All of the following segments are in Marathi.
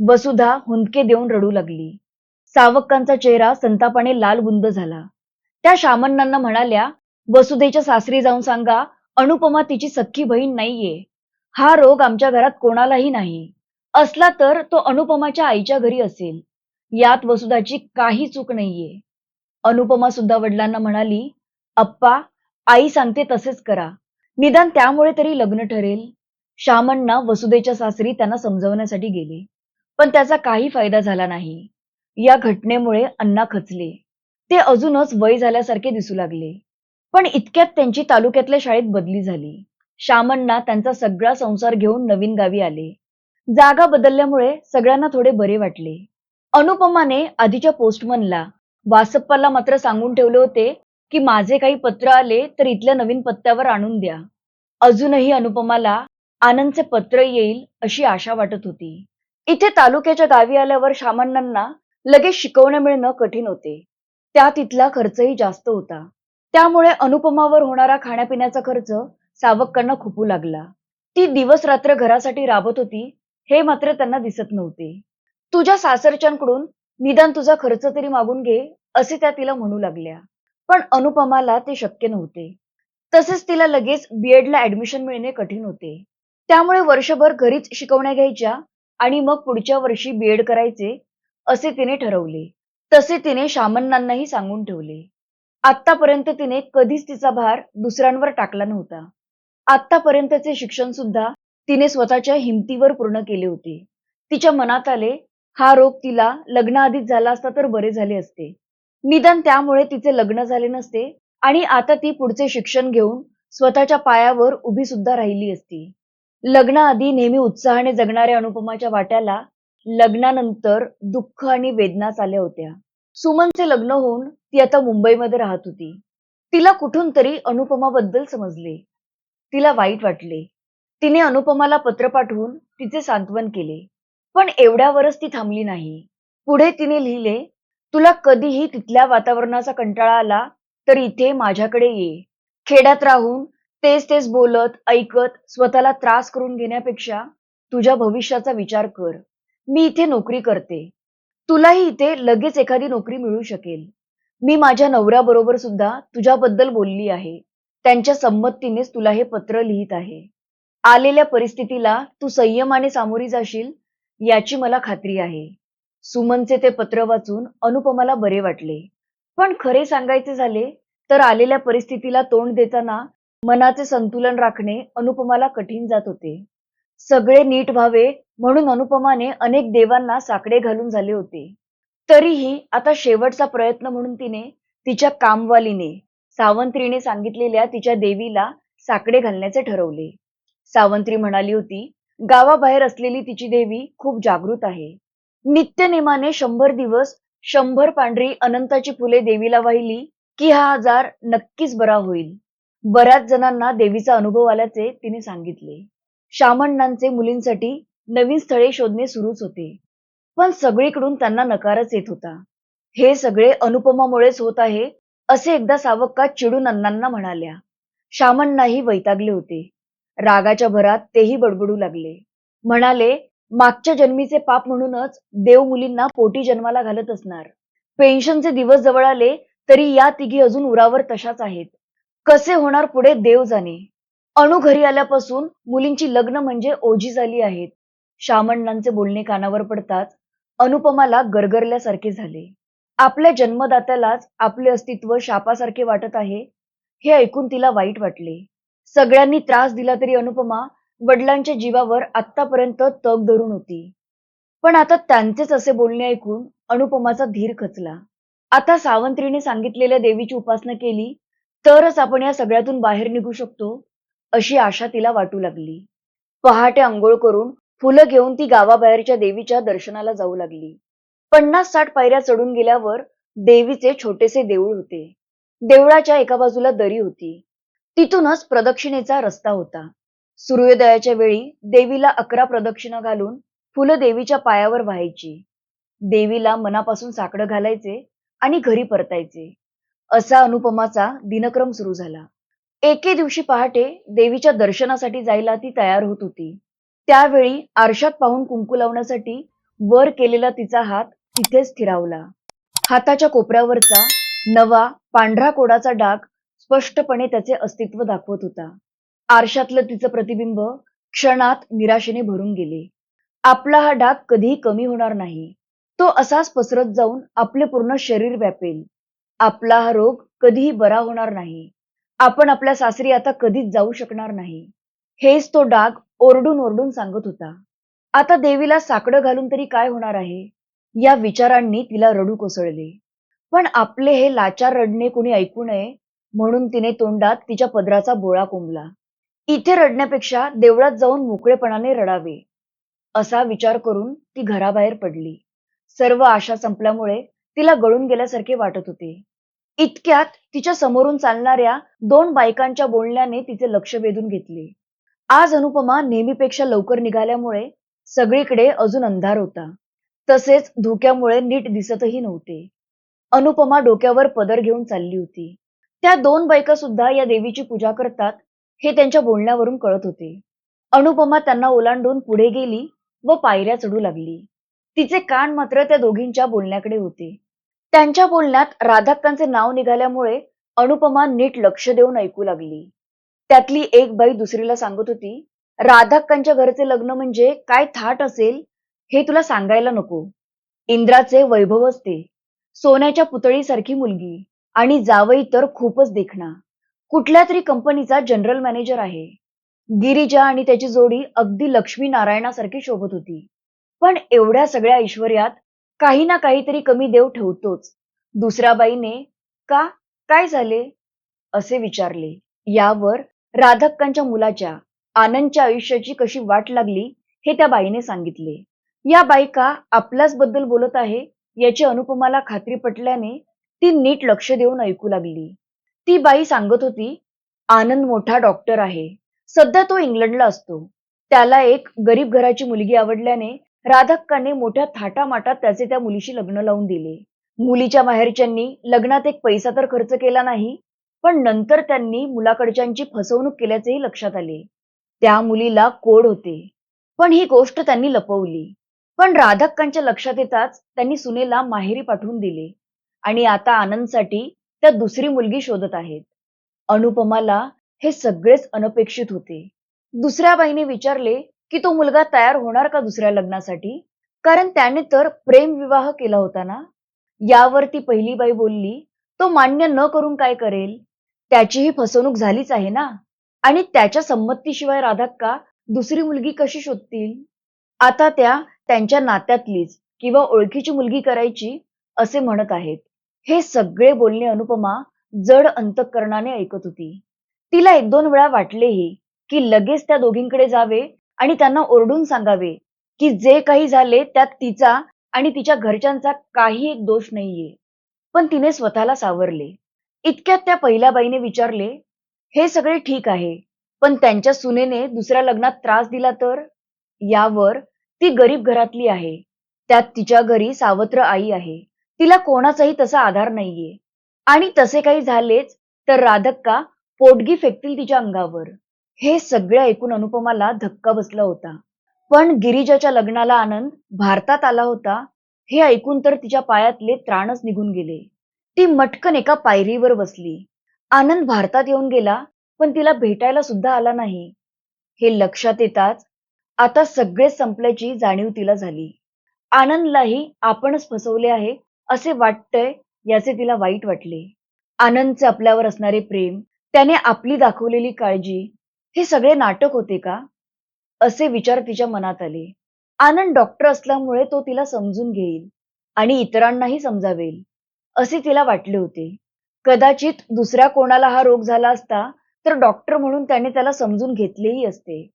वसुधा हुंदके देऊन रडू लागली. सावकांचा चेहरा संतापाने लाल बुंद झाला. त्या शामण्णांना म्हणाल्या वसुधेच्या सासरी जाऊन सांगा अनुपमा तिची सख्खी बहीण नाहीये. हा रोग आमच्या घरात कोणालाही नाही. असला तर तो अनुपमाच्या आईच्या घरी असेल. यात वसुधाची काही चूक नाहीये. अनुपमा सुद्धा वडिलांना म्हणाली अप्पा आई सांगते तसेच करा. निदान त्यामुळे तरी लग्न ठरेल. श्यामण्णा वसुधेच्या सासरी त्यांना समजवण्यासाठी गेले. पण त्याचा काही फायदा झाला नाही. या घटनेमुळे अण्णा खचले. ते अजूनच वय झाल्यासारखे दिसू लागले. पण इतक्यात त्यांची तालुक्यातल्या शाळेत बदली झाली. श्यामण्णा त्यांचा सगळा संसार घेऊन नवीन गावी आले. जागा बदलल्यामुळे सगळ्यांना थोडे बरे वाटले. अनुपमाने आधीच्या पोस्टमनला वासप्पाला मात्र सांगून ठेवले होते की माझे काही पत्र आले तर इथल्या नवीन पत्त्यावर आणून द्या. अजूनही अनुपमाला आनंदचे पत्र येईल अशी आशा वाटत होती. इथे तालुक्याच्या गावी आल्यावर शामण्णांना लगेच शिकवणे मिळणं कठीण होते. त्या तिथला खर्चही जास्त होता. त्यामुळे अनुपमावर होणारा खाण्यापिण्याचा खर्च सावकांना खुपू लागला. ती दिवस रात्र घरासाठी राबत होती हे मात्र त्यांना दिसत नव्हते. तुझ्या सासरच्यांकडून निदान तुझा खर्च तरी मागून घे असे त्या तिला म्हणू लागल्या. पण अनुपमाला ते शक्य नव्हते. तसेच तिला लगेच बीएडला ऍडमिशन मिळणे कठीण होते. त्यामुळे वर्षभर घरीच शिकवण्या घ्यायच्या आणि मग पुढच्या वर्षी बीएड करायचे असे तिने ठरवले. तसे तिने शामण्णांनाही सांगून ठेवले. आतापर्यंत तिने कधीच तिचा भार दुसऱ्यांवर टाकला नव्हता. आतापर्यंतचे शिक्षण सुद्धा तिने स्वतःच्या हिमतीवर पूर्ण केले होते. तिच्या मनात आले हा रोग तिला लग्नाआधीच झाला असता तर बरे झाले असते. निदान त्यामुळे तिचे लग्न झाले नसते आणि आता ती पुढचे शिक्षण घेऊन स्वतःच्या पायावर उभी सुद्धा राहिली असती. लग्नाआधी नेहमी उत्साहाने जगणाऱ्या अनुपमाच्या वाट्याला लग्नानंतर दुःख आणि वेदनाच आल्या होत्या. सुमनचे लग्न होऊन ती आता मुंबईमध्ये राहत होती. तिला कुठून तरी अनुपमाबद्दल समजले. तिला वाईट वाटले. तिने अनुपमाला पत्र पाठवून तिचे सांत्वन केले. पण एवढ्यावरच ती थांबली नाही. पुढे तिने लिहिले तुला कधीही तिथल्या वातावरणाचा कंटाळा आला तर इथे माझ्याकडे ये. खेड्यात राहून तेच तेच बोलत ऐकत स्वतःला त्रास करून घेण्यापेक्षा तुझ्या भविष्याचा विचार कर. मी इथे नोकरी करते. तुलाही इथे लगेच एखादी नोकरी मिळू शकेल. मी माझ्या नवऱ्याबरोबर सुद्धा तुझ्याबद्दल बोलली आहे. त्यांच्या संमतीनेच तुला हे पत्र लिहित आहे. आलेल्या परिस्थितीला तू संयमाने सामोरी जाशील याची मला खात्री आहे. सुमनचे ते पत्र वाचून अनुपमाला बरे वाटले. पण खरे सांगायचे झाले तर आलेल्या परिस्थितीला तोंड देताना मनाचे संतुलन राखणे अनुपमाला कठीण जात होते. सगळे नीट व्हावे म्हणून अनुपमाने अनेक देवांना साकडे घालून झाले होते. तरीही आता शेवटचा प्रयत्न म्हणून तिने तिच्या कामवालीने सावंत्रीने सांगितलेल्या तिच्या देवीला साकडे घालण्याचे ठरवले. सावंत्री म्हणाली होती गावाबाहेर असलेली तिची देवी खूप जागृत आहे. नित्यनेमाने शंभर दिवस शंभर पांढरी अनंताची फुले देवीला वाहिली की हा आजार नक्कीच बरा होईल. बऱ्याच जणांना देवीचा अनुभव आल्याचे तिने सांगितले. शामण्णांचे मुलींसाठी नवीन स्थळे शोधणे सुरूच होते. पण सगळीकडून त्यांना नकारच येत होता. हे सगळे अनुपमामुळेच होत आहे असे एकदा सावक्का चिडून अण्णांना म्हणाल्या. शामण्णाही वैतागले होते. रागाच्या भरात तेही बडबडू लागले. म्हणाले मागच्या जन्मीचे पाप म्हणूनच देव मुलींना पोटी जन्माला घालत असणार. पेन्शनचे दिवस जवळ आले तरी या तिघी अजून उरावर तशाच आहेत. कसे होणार पुढे देव जाणे? अणू घरी आल्यापासून मुलींची लग्न म्हणजे ओझी झाली आहेत. शामण्णांचे बोलणे कानावर पडताच अनुपमाला गरगरल्यासारखे झाले. आपल्या जन्मदात्यालाच आपले अस्तित्व शापासारखे वाटत आहे हे ऐकून तिला वाईट वाटले. सगळ्यांनी त्रास दिला तरी अनुपमा वडिलांच्या जीवावर आतापर्यंत तग धरून होती. पण आता त्यांचेच असे बोलणे ऐकून अनुपमाचा धीर खचला. आता सावंत्रीने सांगितलेल्या देवीची उपासना केली तरच आपण या सगळ्यातून बाहेर निघू शकतो अशी आशा तिला वाटू लागली. पहाटे आंघोळ करून फुलं घेऊन ती गावाबाहेरच्या देवीच्या दर्शनाला जाऊ लागली. पन्नास साठ पायऱ्या चढून गेल्यावर देवीचे छोटेसे देऊळ होते. देवळाच्या एका बाजूला दरी होती. तिथूनच प्रदक्षिणेचा रस्ता होता. सूर्योदयाच्या वेळी देवीला अकरा प्रदक्षिणा घालून फुलं देवीच्या पायावर व्हायची. देवीला मनापासून साकडं घालायचे आणि घरी परतायचे. असा अनुपमाचा दिनक्रम सुरू झाला. एके दिवशी पहाटे देवीच्या दर्शनासाठी जायला ती तयार होत होती. त्यावेळी आरशात पाहून कुंकू लावण्यासाठी वर केलेला तिचा हात तिथेच स्थिरावला. हाताच्या कोपऱ्यावरचा नवा पांढरा कोडाचा डाग स्पष्टपणे त्याचे अस्तित्व दाखवत होता. आरशातलं तिचं प्रतिबिंब क्षणात निराशेने भरून गेले. आपला हा डाग कधीही कमी होणार नाही. तो असाच पसरत जाऊन आपले पूर्ण शरीर व्यापेल. आपला हा रोग कधीही बरा होणार नाही. आपण आपल्या सासरी आता कधीच जाऊ शकणार नाही. हेच तो डाग ओरडून ओरडून सांगत होता. आता देवीला साकडं घालून तरी काय होणार आहे? या विचारांनी तिला रडू कोसळले. पण आपले हे लाचार रडणे कुणी ऐकू नये म्हणून तिने तोंडात तिच्या पदराचा बोळा कोंबला. इथे रडण्यापेक्षा देवळात जाऊन मोकळेपणाने रडावे असा विचार करून ती घराबाहेर पडली. सर्व आशा संपल्यामुळे तिला गळून गेल्यासारखे वाटत होते. इतक्यात तिच्या समोरून चालणाऱ्या दोन बायकांच्या बोलण्याने तिचे लक्ष वेधून घेतले. आज अनुपमा नेहमीपेक्षा लवकर निघाल्यामुळे सगळीकडे अजून अंधार होता. तसेच धुक्यामुळे नीट दिसतही नव्हते. अनुपमा डोक्यावर पदर घेऊन चालली होती. त्या दोन बायका सुद्धा या देवीची पूजा करतात हे त्यांच्या बोलण्यावरून कळत होते. अनुपमा त्यांना ओलांडून पुढे गेली व पायऱ्या चढू लागली. तिचे कान मात्र त्या दोघींच्या बोलण्याकडे होते. त्यांच्या बोलण्यात राधाक्कांचे नाव निघाल्यामुळे अनुपमा नीट लक्ष देऊन ऐकू लागली. त्यातली एक बाई दुसरीला सांगत होती राधाक्कांच्या घरचे लग्न म्हणजे काय थाट असेल हे तुला सांगायला नको. इंद्राचे वैभव असते. सोन्याच्या पुतळीसारखी मुलगी आणि जावई तर खूपच देखणा. कुठल्या तरी कंपनीचा जनरल मॅनेजर आहे. गिरिजा आणि त्याची जोडी अगदी लक्ष्मी नारायणासारखी शोभत होती. पण एवढ्या सगळ्या ऐश्वर्यात काही ना काहीतरी कमी देव ठेवतोच. दुसऱ्या बाईने का? काय झाले? असे विचारले. यावर राधक्कांच्या मुलाच्या आनंदच्या आयुष्याची कशी वाट लागली हे त्या बाईने सांगितले. या बायका आपल्याच बद्दल बोलत आहे याची अनुपमाला खात्री पटल्याने ती नीट लक्ष देऊन ऐकू लागली. ती बाई सांगत होती आनंद मोठा डॉक्टर आहे. सध्या तो इंग्लंडला असतो. त्याला एक गरीब घराची मुलगी आवडल्याने राधक्काने मोठ्या थाटामाटात त्याचे त्या मुलीशी लग्न लावून दिले. मुलीच्या माहेरच्यांनी लग्नात एक पैसा तर खर्च केला नाही पण नंतर त्यांनी मुलाकडच्यांची फसवणूक केल्याचेही लक्षात आले. त्या मुलीला कोड होते पण ही गोष्ट त्यांनी लपवली. पण राधक्कांच्या लक्षात येताच त्यांनी सुनेला माहेरी पाठवून दिले आणि आता आनंदसाठी त्या दुसरी मुलगी शोधत आहेत. अनुपमाला हे सगळेच अनपेक्षित होते. दुसऱ्या बाईने विचारले की तो मुलगा तयार होणार का दुसऱ्या लग्नासाठी? कारण त्याने तर प्रेम विवाह केला होता ना? यावर ती पहिली बाई बोलली तो मान्य न करून काय करेल? त्याचीही फसवणूक झालीच आहे ना? आणि त्याच्या संमतीशिवाय राधाक्का दुसरी मुलगी कशी शोधतील? आता त्या त्यांच्या नात्यातलीच किंवा ओळखीची मुलगी करायची असे म्हणत आहेत. हे सगळे बोलणे अनुपमा जड अंतकरणाने ऐकत होती. तिला एक दोन वेळा वाटलेही की लगेच त्या दोघींकडे जावे आणि त्यांना ओरडून सांगावे की जे काही झाले त्यात तिचा आणि तिच्या घरच्यांचा काही एक दोष नाहीये. पण तिने स्वतःला सावरले. इतक्यात त्या पहिल्या बाईने विचारले हे सगळे ठीक आहे पण त्यांच्या सुनेने दुसऱ्या लग्नात त्रास दिला तर? यावर ती गरीब घरातली आहे. त्यात तिच्या घरी सावत्र आई आहे. तिला कोणाचाही तसा आधार नाहीये. आणि तसे काही झालेच तर राधक्का पोटगी फेकतील तिच्या अंगावर. हे सगळे ऐकून अनुपमाला धक्का बसला होता. पण गिरिजाच्या लग्नाला आनंद भारतात आला होता हे ऐकून तर तिच्या पायातले त्राणच निघून गेले. ती मटकन एका पायरीवर बसली. आनंद भारतात येऊन गेला पण तिला भेटायला सुद्धा आला नाही. हे लक्षात येताच आता सगळे संपल्याची जाणीव तिला झाली. आनंदलाही आपणच फसवले आहे असे वाटतंय याचे तिला वाईट वाटले. आनंदचे आपल्यावर असणारे प्रेम त्याने आपली दाखवलेली काळजी हे सगळे नाटक होते का? असे विचार तिच्या मनात आले. आनंद डॉक्टर असल्यामुळे तो तिला समजून घेईल आणि इतरांनाही समजावेल असे तिला वाटले होते. कदाचित दुसऱ्या कोणाला हा रोग झाला असता तर डॉक्टर म्हणून त्याने त्याला समजून घेतलेही असते.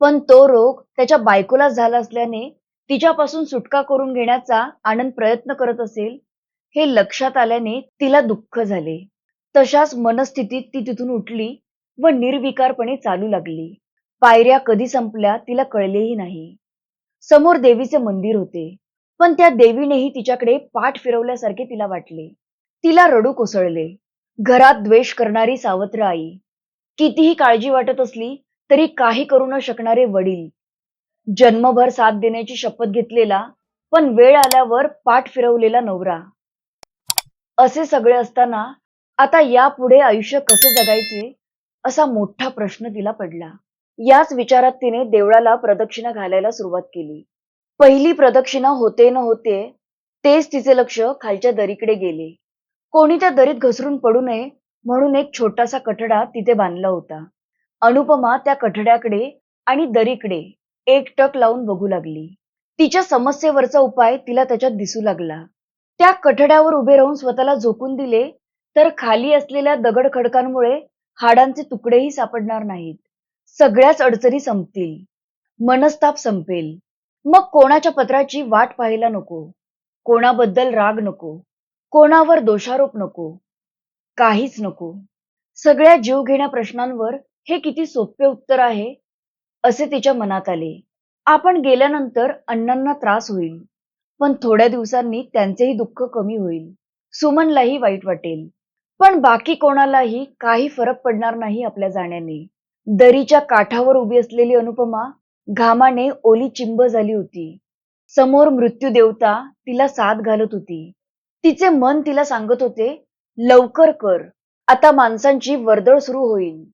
पण तो रोग त्याच्या बायकोला झाला असल्याने तिच्यापासून सुटका करून घेण्याचा आनंद प्रयत्न करत असेल हे लक्षात आल्याने तिला दुःख झाले. तशाच मनस्थितीत ती तिथून उठली व निर्विकारपणे चालू लागली. पायऱ्या कधी संपल्या तिला कळलेही नाही. समोर देवीचे मंदिर होते. पण त्या देवीनेही तिच्याकडे पाठ फिरवल्यासारखे तिला वाटले. तिला रडू कोसळले. घरात द्वेष करणारी सावत्र आई. कितीही काळजी वाटत असली तरी काही करू न शकणारे वडील. जन्मभर साथ देण्याची शपथ घेतलेला पण वेळ आल्यावर पाठ फिरवलेला नवरा. असे सगळे असताना आता यापुढे आयुष्य कसे जगायचे? असा मोठा प्रश्न तिला पडला. याच विचारात तिने देवळाला प्रदक्षिणा घालायला सुरुवात केली. पहिली प्रदक्षिणा होते न होते तेच तिचे लक्ष खालच्या दरीकडे गेले. कोणी त्या दरीत घसरून पडू नये म्हणून एक छोटासा कठडा तिथे बांधला होता. अनुपमा त्या कठड्याकडे आणि दरीकडे एकटक लावून बघू लागली. तिच्या समस्येवरचा उपाय तिला त्याच्यात दिसू लागला. त्या कठड्यावर उभे राहून स्वतःला झोकून दिले तर खाली असलेल्या दगड खडकांमुळे हाडांचे तुकडेही सापडणार नाहीत. सगळ्याच अडचणी संपतील. मनस्ताप संपेल. मग कोणाच्या पत्राची वाट पाहायला नको. कोणाबद्दल राग नको. कोणावर दोषारोप नको. काहीच नको. सगळ्या जीवघेण्या प्रश्नांवर हे किती सोपे उत्तर आहे असे तिच्या मनात आले. आपण गेल्यानंतर अण्णांना त्रास होईल. पण थोड्या दिवसांनी त्यांचेही दुःख कमी होईल. सुमनलाही वाईट वाटेल. पण बाकी कोणालाही काही फरक पडणार नाही आपल्या जाण्याने. दरीच्या काठावर उभी असलेली अनुपमा घामाने ओली चिंब झाली होती. समोर मृत्यू देवता तिला साथ घालत होती. तिचे मन तिला सांगत होते लवकर कर. आता माणसांची वर्दळ सुरू होईल.